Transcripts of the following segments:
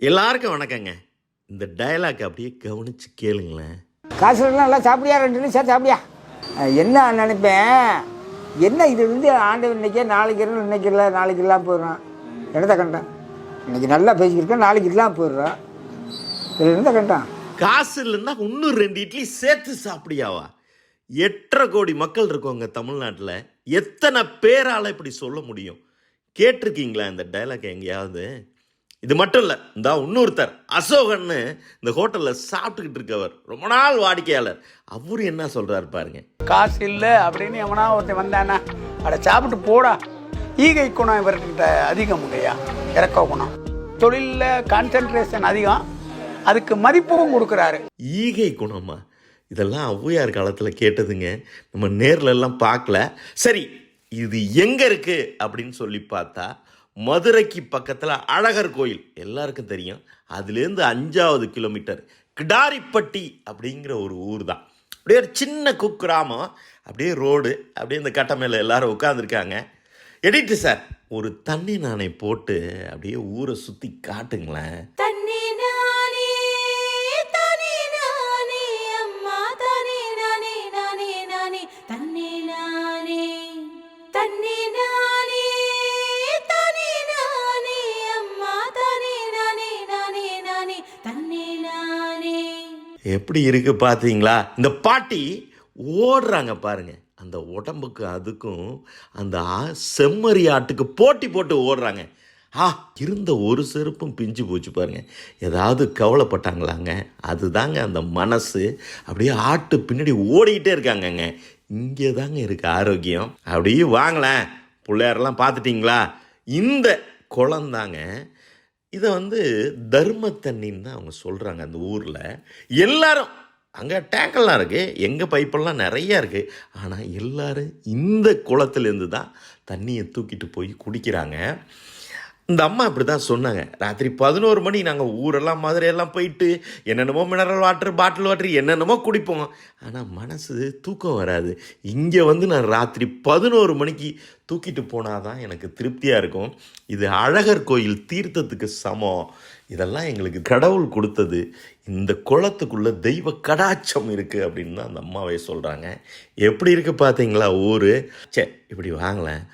எல்லாருக்கும் வணக்கங்க. இந்த டயலாக் அப்படியே கவனிச்சு கேளுங்களேன். காசு நல்லா சாப்பிடியா ரெண்டு நிமிஷம் சாப்பிடியா? அஹ் என்ன நினைப்பேன்? என்ன இது வந்து ஆண்டவன் இன்னைக்கே நாளைக்கு இருந்து இன்னைக்கு இல்லை நாளைக்கு இல்லாமல் போயிடுறான். என்னத்தை கண்டான்? இன்னைக்கு நல்லா பேசிக்கிருக்கேன் நாளைக்கு இல்லாமல் போயிடுறான். இதில் என்னத்தை கண்டான்? காசு இல்லைன்னா இன்னும் ரெண்டு இட்லி சேர்த்து சாப்பிடியாவா? எட்டரை கோடி மக்கள் இருக்கோங்க தமிழ்நாட்டில். எத்தனை பேரால இப்படி சொல்ல முடியும்? கேட்டிருக்கீங்களா இந்த டைலாக் எங்கேயாவது? இது மட்டும் இல்லை இந்த இன்னொருத்தர் அசோகன்னு இந்த ஹோட்டலில் சாப்பிட்டுக்கிட்டு இருக்கவர் ரொம்ப நாள் வாடிக்கையாளர். அவரு என்ன சொல்றாரு பாருங்க. காசு இல்லை அப்படின்னு எவனா ஒருத்தன் வந்தானா அட சாப்பிட்டு போடா. ஈகை குணம் இவர்கிட்ட அதிகம் இல்லையா? இறக்க குணம். தொழிலில் கான்சென்ட்ரேஷன் அதிகம். அதுக்கு மதிப்பும் கொடுக்குறாரு. ஈகை குணமா? இதெல்லாம் ஔவையார் காலத்தில் கேட்டதுங்க. நம்ம நேர்ல எல்லாம் பார்க்கல. சரி இது எங்கே இருக்கு அப்படின்னு சொல்லி பார்த்தா மதுரைக்கு பக்கத்தில் அழகர் கோயில். எல்லாருக்கும் தெரியும். அதுலேருந்து அஞ்சாவது கிலோமீட்டர். கிடாரிப்பட்டி அப்படிங்கிற ஒரு ஊர் தான் அப்படியே ஒரு சின்ன குக்கிராமம். அப்படியே ரோடு. அப்படியே இந்த கட்டை மேலே எல்லாரும் உட்காந்துருக்காங்க எடிட்டு சார் ஒரு தண்ணி நாணை போட்டு அப்படியே ஊரை சுற்றி காட்டுங்களேன். எப்படி இருக்கு பார்த்தீங்களா இந்த பாட்டி ஓடுறாங்க பாருங்க. அந்த உடம்புக்கு அதுக்கும் அந்த செம்மறி ஆட்டுக்கு போட்டி போட்டு ஓடுறாங்க. ஆ இருந்த ஒரு செருப்பும் பிஞ்சு போச்சு பாருங்க. ஏதாவது கவலைப்பட்டாங்களாங்க? அதுதாங்க அந்த மனசு. அப்படியே ஆட்டு பின்னாடி ஓடிக்கிட்டே இருக்காங்கங்க. இங்கே தாங்க இருக்கு ஆரோக்கியம். அப்படியே வாங்களேன். பிள்ளையாரெல்லாம் பார்த்துட்டிங்களா? இந்த குளந்தாங்க இதை வந்து தர்ம தண்ணின்னு தான் அவங்க சொல்கிறாங்க அந்த ஊரில். எல்லாரும் அங்கே டேங்கெல்லாம் இருக்குது எங்கள் பைப்பெல்லாம் நிறையா இருக்குது ஆனால் எல்லோரும் இந்த குளத்துலேருந்து தான் தண்ணியை தூக்கிட்டு போய் குடிக்கிறாங்க. இந்த அம்மா இப்படி தான் சொன்னாங்க. ராத்திரி பதினோரு மணி நாங்கள் ஊரெல்லாம் மதுரையெல்லாம் போயிட்டு என்னென்னமோ மினரல் வாட்டர் பாட்டில் வாட்டர் என்னென்னமோ குடிப்போம். ஆனால் மனசு தூக்கம் வராது. இங்கே வந்து நான் ராத்திரி பதினோரு மணிக்கு தூக்கிட்டு போனால் தான் எனக்கு திருப்தியாக இருக்கும். இது அழகர் கோயில் தீர்த்தத்துக்கு சமம். இதெல்லாம் எங்களுக்கு கடவுள் கொடுத்தது. இந்த குளத்துக்குள்ளே தெய்வ கடாட்சம் இருக்குது அப்படின்னு தான் அந்த அம்மாவே சொல்கிறாங்க எப்படி இருக்குது பார்த்தீங்களா ஊர்? சே இப்படி வாங்களேன்.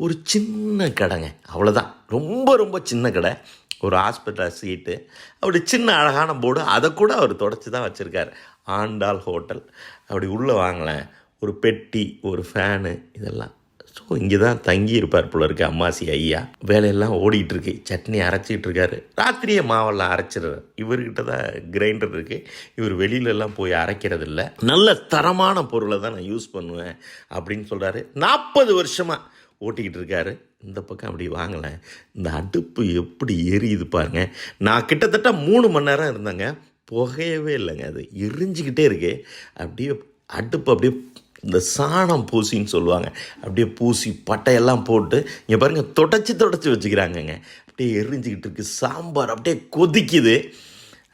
ஒரு சின்ன கடைங்க. அவ்வளோதான் ரொம்ப ரொம்ப சின்ன கடை. ஒரு ஹாஸ்பிட்டல் சீட்டு அப்படி சின்ன அழகான போர்டு அதை கூட அவர் தொடச்சி தான் வச்சுருக்காரு. ஆண்டாள் ஹோட்டல் அப்படி உள்ளே வாங்கலேன் ஒரு பெட்டி ஒரு ஃபேனு இதெல்லாம். ஸோ இங்கே தான் தங்கி இருப்பார் போல இருக்கு அம்மாசி ஐயா. வேலையெல்லாம் ஓடிட்டு இருக்கு சட்னி அரைச்சிட்டு இருக்காரு ராத்திரியே மாவெல்லாம் அரைச்சிடுறாரு. இவர்கிட்ட தான் கிரைண்டர் இருக்கு. இவர் வெளியிலலாம் போய் அரைக்கிறது இல்லை நல்ல தரமான பொருளை தான் நான் யூஸ் பண்ணுவேன் அப்படின்னு சொல்கிறாரு நாற்பது வருஷமாக ஓட்டிக்கிட்டு இருக்காரு இந்த பக்கம் அப்படி வாங்கலேன் இந்த அடுப்பு எப்படி எரியுது பாருங்க. நான் கிட்டத்தட்ட மூணு மணி நேரம் இருந்தேங்க. புகையவே இல்லைங்க அது. எரிஞ்சுக்கிட்டே இருக்கு. அப்படியே அடுப்பு அப்படியே இந்த சாணம் பூசின்னு சொல்லுவாங்க. அப்படியே பூசி பட்டையெல்லாம் போட்டு இங்கே பாருங்கள் தொடச்சி தொடச்சி வச்சுக்கிறாங்கங்க. அப்படியே எரிஞ்சிக்கிட்டு இருக்கு. சாம்பார் அப்படியே கொதிக்குது.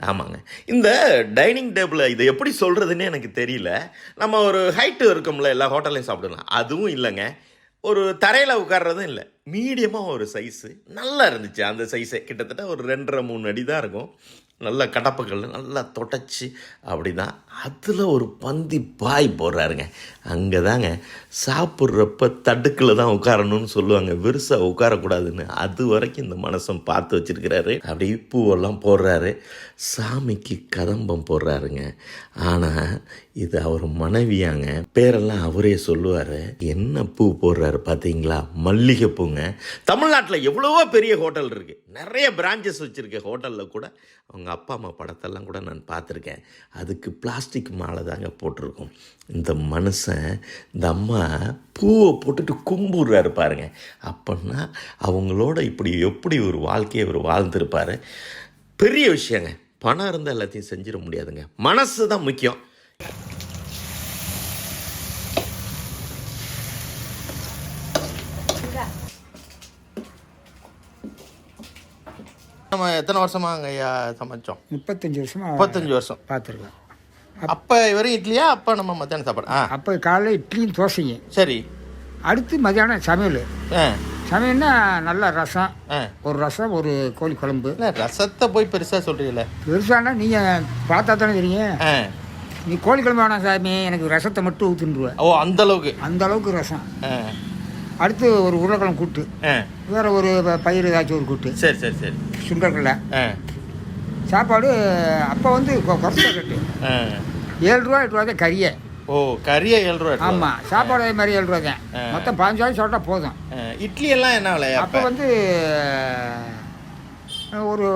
ஆமாங்க. இந்த டைனிங் டேபிளை இதை எப்படி சொல்கிறதுன்னு எனக்கு தெரியல. நம்ம ஒரு ஹைட்டு இருக்கோம்ல எல்லா ஹோட்டல்லையும் சாப்பிடலாம். அதுவும் இல்லைங்க. ஒரு தரையில் உட்கார்றதும் இல்லை. மீடியமாக ஒரு சைஸு நல்லா இருந்துச்சு. அந்த சைஸே கிட்டத்தட்ட ஒரு ரெண்டரை மூணு அடி தான் இருக்கும். நல்ல கடப்பக்கல் நல்லா தொடச்சி அப்படி தான் அதில் ஒரு பந்தி பாய் போடுறாருங்க. அங்கே தாங்க சாப்பிட்றப்ப தடுக்கில் தான் உட்காரணும்னு சொல்லுவாங்க. பெருசாக உட்காரக்கூடாதுன்னு அது வரைக்கும் இந்த மனசன் பார்த்து வச்சிருக்கிறாரு. அப்படியே பூவெல்லாம் போடுறாரு. சாமிக்கு கதம்பம் போடுறாருங்க. ஆனால் இது அவர் மனைவியாங்க. பேரெல்லாம் அவரே சொல்லுவார். என்ன பூ போடுறாரு பார்த்தீங்களா மல்லிகை பூங்க தமிழ்நாட்டில் எவ்வளவோ பெரிய ஹோட்டல் இருக்குது நிறைய பிரான்ச்சஸ் வச்சுருக்க ஹோட்டலில் கூட அவங்க அப்பா அம்மா படத்தெல்லாம் கூட நான் பார்த்துருக்கேன். அதுக்கு பிளாஸ்டிக் மாலை தாங்க போட்டிருக்கோம். இந்த மனுஷன் இந்த அம்மா பூவை போட்டுட்டு கும்பிடுறாரு பாருங்க. அப்படின்னா அவங்களோட இப்படி எப்படி ஒரு வாழ்க்கையை அவர் வாழ்ந்திருப்பாரு? பெரிய விஷயங்க. பணம் இருந்தால் எல்லாத்தையும் செஞ்சிட முடியாதுங்க. மனசு தான் முக்கியம். நம்ம எத்தனை வருஷமாங்க ஐயா சமைச்சோம்? முப்பத்தஞ்சு வருஷமா முப்பத்தஞ்சு வருஷம். பார்த்துருக்கேன் அப்போ வெறும் இட்லியா? அப்போ நம்ம மத்தியானம் சாப்பாடு. ஆ. அப்போ காலையில் இட்லியும் தோசையும் சரி. அடுத்து மதியானம் சமையல். சமையல்னா நல்ல ரசம் ஒரு ரசம் ஒரு கோழி குழம்பு. ரசத்தை போய் பெருசாக சொல்கிறீங்களே பெருசானா நீங்கள் பார்த்தா தானே தெரியும். நீ கோழி குழம்பு வேணாம் சாமி எனக்கு ரசத்தை மட்டும் ஊற்றுருவேன் ஓ அந்த அளவுக்கு. அந்த அளவுக்கு ரசம். அடுத்து ஒரு உருளைக்கிழங்கு கூட்டு. வேற ஒரு பயிர் ஏதாச்சும் ஒரு கூட்டு. சரி சரி சரி. சுண்டக்கடலை ஆ. சாப்பாடு அப்போ வந்து குறைச்ச ரேட்டு ஆ. ஏழு ரூபா எட்டு ரூபா தான் கறியே. ஓ கறியை ஏழு ரூபா. ஆமாம் சாப்பாடு அதே மாதிரி ஏழு ரூபா தான். மொத்தம் பதினஞ்சு ரூபாய் சொல்லிட்டா போதும். இட்லி எல்லாம் என்ன விலை அப்போ? வந்து ஒரு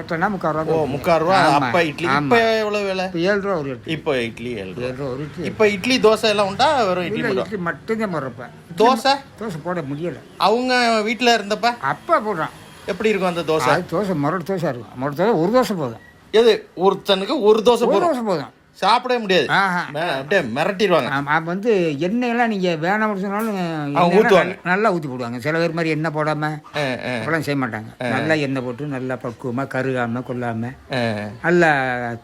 எட்டனா முக்கால் ரூபா ஓ முக்கால் ரூபா? அப்போ இட்லி. இப்போ எவ்வளோ விலை? இப்போ ஏழு ரூபா ஒரு இட்லி. இப்போ இட்லி ஏழு ரூபா. ஏழு ரூபா ஒரு இட்லி. இப்போ இட்லி தோசை எல்லாம் உண்டா? வெறும் இட்லி இட்லி மட்டும்தான் போடுறப்ப. தோசை? தோசை போட முடியலை. அவங்க வீட்டில் இருந்தப்ப? அப்போ போடுறான். எப்படி இருக்கும் அந்த தோசை? தோசை முரட்டு தோசை இருக்கும். முரட்டு தோசை ஒரு தோசை போதும். எது? ஒருத்தனுக்கு ஒரு தோசை ஒரு போதும். தோசை போதும். சாப்பிடவே முடியாது. அப்படியே மிரட்டிடுவாங்க. வந்து எண்ணெயெல்லாம் நீங்கள் வேணாம்னு சொன்னாலும் ஊத்துவாங்க. நல்லா- ஊற்றி போடுவாங்க. சில பேர் மாதிரி எண்ணெய் போடாமல் அப்பெல்லாம் செய்ய மாட்டாங்க. நல்லா எண்ணெய் போட்டு நல்லா பக்குவமாக கருகாமல் கொள்ளாமல். நல்லா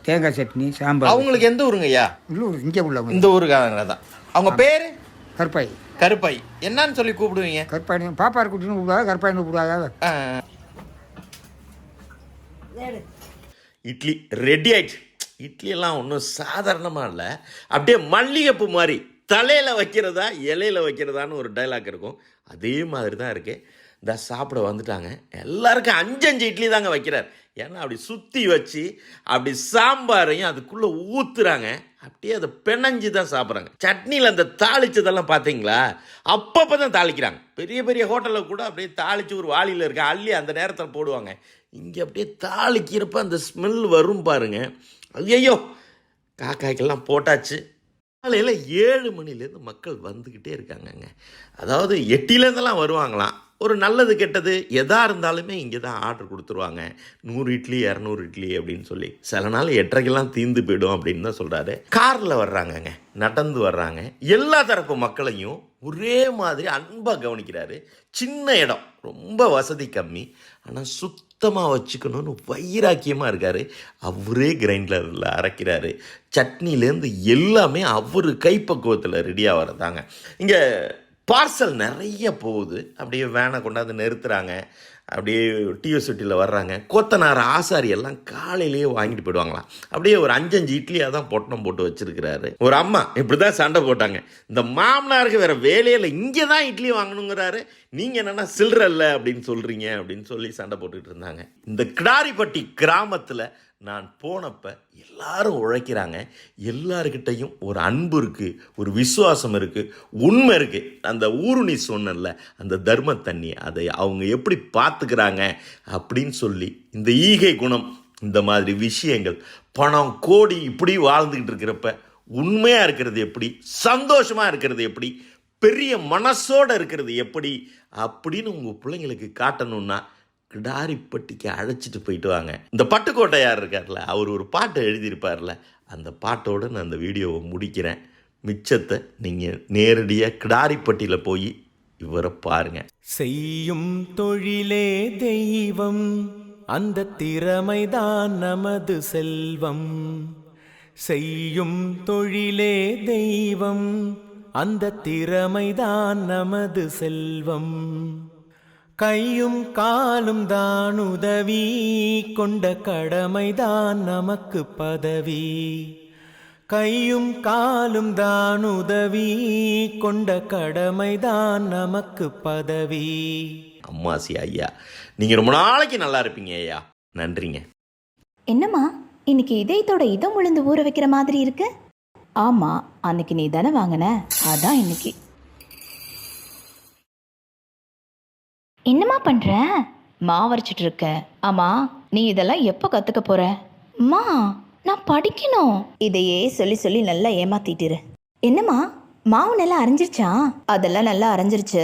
தேங்காய் சட்னி சாம்பார். அவங்களுக்கு எந்த ஊருங்க ஐயா? உள்ளூர் இங்கே உள்ளவங்க இந்த ஊருக்காரங்க தான். அவங்க பேரு? கற்பாய் கருப்பை என்னன்னு சொல்லி கூப்பிடுவீங்க? கற்பாய் பாப்பா குட்டின்னு கூப்பிடுவாங்க கற்பாயின்னு கூப்பிடுவாங்க. இட்லி ரெடி ஆயிடுச்சு. இட்லியெல்லாம் ஒன்றும் சாதாரணமாக இல்லை. அப்படியே மல்லிகைப்பூ மாதிரி தலையில் வைக்கிறதா இலையில வைக்கிறதான்னு ஒரு டைலாக் இருக்கும். அதே மாதிரி தான் இருக்குது இந்த சாப்பிட வந்துட்டாங்க. எல்லாருக்கும் அஞ்சு அஞ்சு இட்லி தாங்க வைக்கிறார். ஏன்னா அப்படி சுற்றி வச்சு அப்படி சாம்பாரையும் அதுக்குள்ளே ஊற்றுறாங்க அப்படியே அதை பிணைஞ்சு தான் சாப்பிட்றாங்க. சட்னியில் அந்த தாளிச்சதெல்லாம் பார்த்தீங்களா? அப்பப்போ தான் தாளிக்கிறாங்க. பெரிய பெரிய ஹோட்டலில் கூட அப்படியே தாளித்து ஒரு வாளியில் இருக்க அள்ளி அந்த நேரத்தில் போடுவாங்க. இங்கே அப்படியே தாளிக்கிறப்ப அந்த ஸ்மெல் வரும் பாருங்க. ஐயோ காக்காய்க்கெல்லாம் போட்டாச்சு. காலையில் ஏழு மணிலேருந்து மக்கள் வந்துக்கிட்டே இருக்காங்கங்க. அதாவது எட்டிலேருந்தெல்லாம் வருவாங்களாம். ஒரு நல்லது கெட்டது எதாக இருந்தாலுமே இங்கே தான் ஆர்டர் கொடுத்துருவாங்க. நூறு இட்லி இரநூறு இட்லி அப்படின்னு சொல்லி. சில நாள் எட்டரைக்கெல்லாம் தீந்து போயிடும் அப்படின்னு தான் சொல்கிறாரு காரில் வர்றாங்கங்க. நடந்து வர்றாங்க. எல்லா தரப்பு மக்களையும் ஒரே மாதிரி அன்பாக கவனிக்கிறாரு. சின்ன இடம் ரொம்ப வசதி கம்மி. ஆனால் சுத்தமாக வச்சுக்கணும்னு வைராக்கியமாக இருக்கார். அவரே கிரைண்டரில் அரைக்கிறாரு. சட்னிலேருந்து எல்லாமே அவர் கைப்பக்குவத்தில் ரெடியாக வரதாங்க இங்கே பார்சல் நிறைய போகுது. அப்படியே வேனை கொண்டாந்து நிறுத்துகிறாங்க அப்படியே டிஎஸ்சிட்டியில் வர்றாங்க. கோத்தனார் ஆசாரி எல்லாம் காலையிலேயே வாங்கிட்டு போயிடுவாங்களாம். அப்படியே ஒரு அஞ்சஞ்சு இட்லியாக தான் பொட்டணம் போட்டு வச்சிருக்கிறாரு. ஒரு அம்மா இப்படி தான் சண்டை போட்டாங்க. இந்த மாமனாருக்கு வேற வேலையில் இங்கே தான் இட்லி வாங்கணுங்கிறாரு. நீங்கள் என்னென்னா சில்லற இல்லை அப்படின்னு சொல்கிறீங்க அப்படின்னு சொல்லி சண்டை போட்டுக்கிட்டு இருந்தாங்க. இந்த கிடாரிப்பட்டி கிராமத்தில் நான் போனப்ப எல்லாரும் உழைக்கிறாங்க. எல்லாருக்கிட்டையும் ஒரு அன்பு இருக்குது ஒரு விசுவாசம் இருக்குது உண்மை இருக்குது அந்த ஊருணி சொன்னல அந்த தர்ம தண்ணி அதை அவங்க எப்படி பார்த்து பார்த்துக்கிறாங்க அப்படின்னு சொல்லி இந்த ஈகை குணம் இந்த மாதிரி விஷயங்கள் பணம் கோடி இப்படி வாழ்ந்துக்கிட்டு இருக்கிறப்ப உண்மையாக இருக்கிறது எப்படி? சந்தோஷமாக இருக்கிறது எப்படி? பெரிய மனசோட இருக்கிறது எப்படி? அப்படின்னு உங்கள் பிள்ளைங்களுக்கு காட்டணும்னா கிடாரிப்பட்டிக்கு அழைச்சிட்டு போயிட்டு வாங்க. இந்த பட்டுக்கோட்டையார் இருக்கார்ல அவர் ஒரு பாட்டை எழுதியிருப்பார்ல அந்த பாட்டோடு நான் அந்த வீடியோவை முடிக்கிறேன். மிச்சத்தை நீங்கள் நேரடியாக கிடாரிப்பட்டியில் போய் இவரை பாருங்க. செய்யும் தொழிலே தெய்வம் அந்த திறமைதான் நமது செல்வம். செய்யும் தொழிலே தெய்வம் அந்த திறமைதான் நமது செல்வம். கையும் காலும் தான் உதவி கொண்ட கடமைதான் நமக்கு பதவி. கையும் காலும் தான் உதவி கொண்ட கடமைதான் நமக்கு பதவி. அம்மாசி ஐயா நீங்கள் ரொம்ப நாளைக்கு நல்லா இருப்பீங்க ஐயா. நன்றிங்க. என்னம்மா இன்னைக்கு இதயத்தோட இதம் உளுந்து ஊற வைக்கிற மாதிரி இருக்கு? ஆமா அன்னைக்கு நீ தானே வாங்கின? அதான் இன்னைக்கு. என்னம்மா பண்ற? மாவரைச்சிட்டு இருக்க. ஆமா நீ இதெல்லாம் எப்போ கத்துக்க போற? அம்மா நான் படிக்கணும். இதையே சொல்லி சொல்லி நல்லா ஏமாத்திட்டுரு. என்னம்மா மாவு நல்லா அரைஞ்சிருச்சா? அதெல்லாம் நல்லா அரைஞ்சிருச்சு.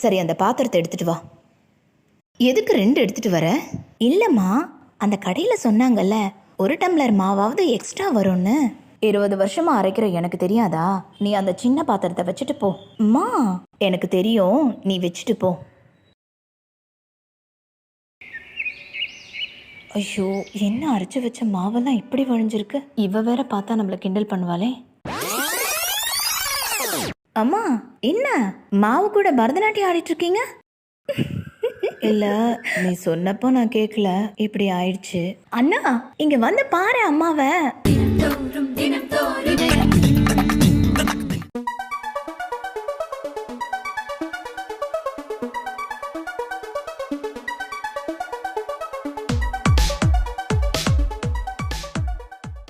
சரி அந்த பாத்திரத்தை எடுத்துட்டு வா. எதுக்கு ரெண்டு எடுத்துட்டு வர? இல்லைம்மா அந்த கடையில் சொன்னாங்கல்ல ஒரு டம்ளர் மாவாவது எக்ஸ்ட்ரா வரும்னு. இருபது வருஷமா அரைக்கிற எனக்கு தெரியாதா? நீ அந்த சின்ன பாத்திரத்தை வச்சுட்டு போ. அம்மா எனக்கு தெரியும் நீ வச்சுட்டு போ. ஐயோ என்ன அரைச்சி வச்ச மாவெல்லாம் இப்படி வழிஞ்சிருக்கு? இவ வேற பார்த்தா நம்மள கிண்டல் பண்ணுவாளே. அம்மா என்ன? மாவு கூட பரதநாட்டியம் ஆடிட்டு இருக்கீங்க? இல்ல நீ சொன்னப்போ நான் கேட்கல இப்படி ஆயிடுச்சு. அண்ணா இங்க வந்து பாரு அம்மாவை.